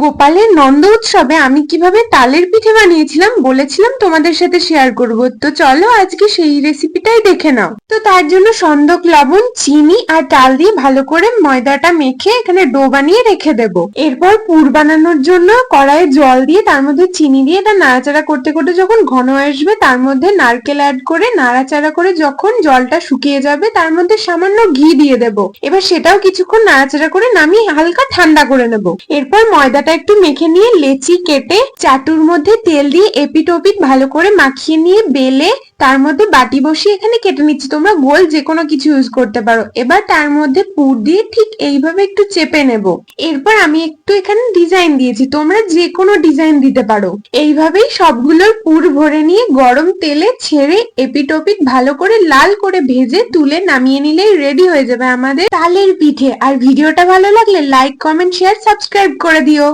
গোপালের নন্দ উৎসবে আমি কীভাবে তালের পিঠে বানিয়েছিলাম বলেছিলাম তোমাদের সাথে শেয়ার করব। তো চলো আজকে সেই রেসিপিটাই দেখে নাও। তো তার জন্য সন্দক লবণ, চিনি আর তাল দিয়ে ভালো করে ময়দাটা মেখে এখানে ডো বানিয়ে রেখে দেব। এরপর পুর বানানোর জন্য কড়াইয়ে জল দিয়ে তার মধ্যে চিনি দিয়ে এটা নাড়াচাড়া করতে করতে যখন ঘন আসবে তার মধ্যে নারকেল অ্যাড করে, নাড়াচাড়া করে যখন জলটা শুকিয়ে যাবে তার মধ্যে সামান্য ঘি দিয়ে দেব। এবার সেটাও কিছুক্ষণ নাড়াচাড়া করে নামিয়ে হালকা ঠান্ডা করে নেব। এরপর ময়দাটা একটু মেখে নিয়ে লেচি কেটে চাটুর মধ্যে তেল দিয়ে এপিঠ ওপিট ভালো করে মাখিয়ে নিয়ে বেলে তার মধ্যে বাটি বসিয়ে এখানে কেটে নিচ্ছি। তোমরা গোল যে কোনো কিছু ইউজ করতে পারো। এবার তার মধ্যে পুর দিয়ে ঠিক এইভাবে একটু চেপে নেব। এরপর আমি একটু এখানে ডিজাইন দিয়েছি। তোমরা যে কোনো ডিজাইন দিতে পারো। এইভাবেই সবগুলোর পুর ভরে নিয়ে গরম তেলে ছেড়ে এপিট ওপিট ভালো করে লাল করে ভেজে তুলে নামিয়ে নিলেই রেডি হয়ে যাবে আমাদের তালের পিঠে। আর ভিডিওটা ভালো লাগলে লাইক কমেন্ট শেয়ার সাবস্ক্রাইব করে দিও।